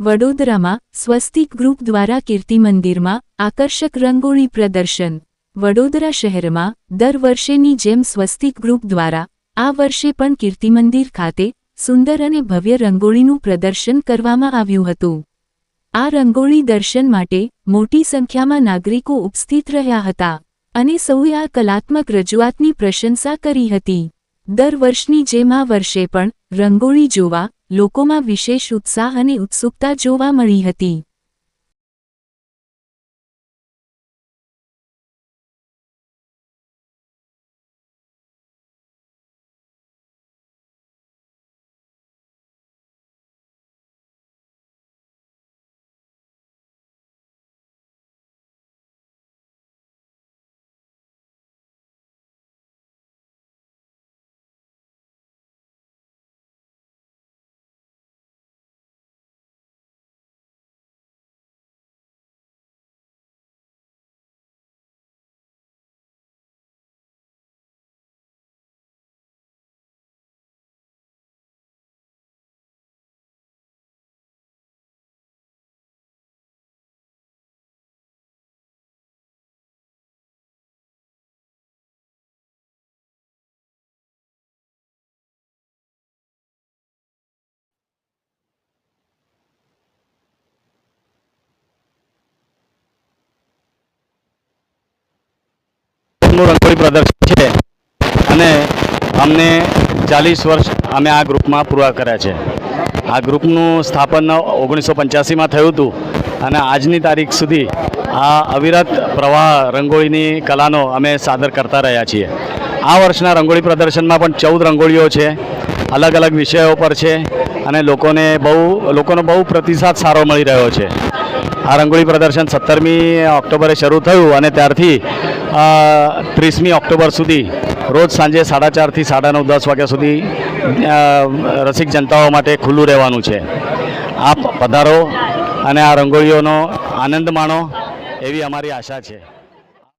વડોદરામાં સ્વસ્તિક ગ્રુપ દ્વારા કીર્તિ મંદિરમાં આકર્ષક રંગોળી પ્રદર્શન. વડોદરા શહેરમાં દર વર્ષેની જેમ સ્વસ્તિક ગ્રુપ દ્વારા આ વર્ષે પણ કીર્તિ મંદિર ખાતે સુંદર અને ભવ્ય રંગોળીનું પ્રદર્શન કરવામાં આવ્યું હતું. આ રંગોળી દર્શન માટે મોટી સંખ્યામાં નાગરિકો ઉપસ્થિત રહ્યા હતા અને સૌએ આ કલાત્મક રજૂઆતની પ્રશંસા કરી હતી. દર વર્ષની જેમ આ વર્ષે પણ રંગોળી જોવા લોકોમાં વિશેષ ઉત્સાહ અને ઉત્સુકતા જોવા મળી હતી. નું રંગોળી પ્રદર્શન છે અને અમને ચાલીસ વર્ષ અમે આ ગ્રુપમાં પૂરા કર્યા છે. આ ગ્રુપનું સ્થાપન ઓગણીસો પંચ્યાસીમાં થયું હતું અને આજની તારીખ સુધી આ અવિરત પ્રવાહ રંગોળીની કલાનો અમે સાદર કરતા રહ્યા છીએ. આ વર્ષના રંગોળી પ્રદર્શનમાં પણ ચૌદ રંગોળીઓ છે, અલગ અલગ વિષયો પર છે અને લોકોને બહુ, લોકોનો બહુ પ્રતિસાદ સારો મળી રહ્યો છે. આ રંગોળી પ્રદર્શન સત્તરમી ઓક્ટોબરે શરૂ થયું અને ત્યારથી ત્રીસમી ઓક્ટોબર સુધી, રોજ સાંજે સાડા ચારથી સાડા નવ, દસ વાગ્યા સુધી રસિક જનતાઓ માટે ખુલ્લું રહેવાનું છે. આપ પધારો અને આ રંગોળીઓનો આનંદ માણો એવી અમારી આશા છે.